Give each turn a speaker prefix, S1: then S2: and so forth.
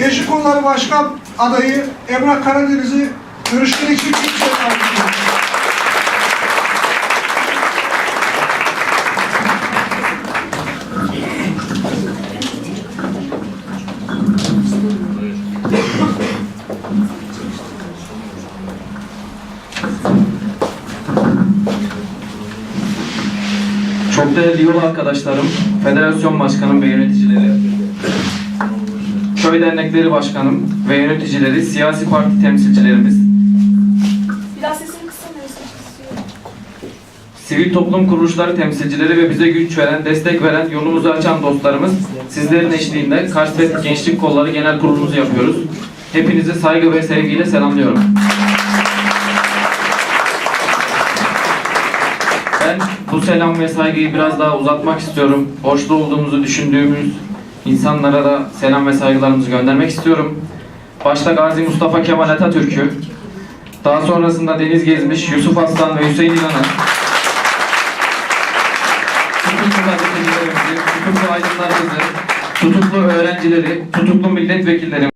S1: Gençlik Kolları Başkan adayı Emrah Karadeniz'i görüşleri için alkışlıyor.
S2: Çok değerli yol arkadaşlarım, federasyon başkanım ve yöneticileri, köy dernekleri başkanım ve yöneticileri, siyasi parti temsilcilerimiz,
S3: Biraz sesini kısamıyorsun.
S2: sivil toplum kuruluşları temsilcileri ve bize güç veren, destek veren, yolumuzu açan dostlarımız, sizlerin eşliğinde Karsvet Gençlik Kolları Genel Kurulumuzu yapıyoruz. Hepinizi saygı ve sevgiyle selamlıyorum. Ben bu selam ve saygıyı biraz daha uzatmak istiyorum. Borçlu olduğumuzu düşündüğümüz insanlara da selam ve saygılarımızı göndermek istiyorum. Başta Gazi Mustafa Kemal Atatürk'ü, daha sonrasında Deniz Gezmiş, Yusuf Aslan ve Hüseyin İnan'ı, tutuklu gazetecilerimizi, tutuklu aydınlarımızı, tutuklu öğrencileri, tutuklu milletvekillerimizi,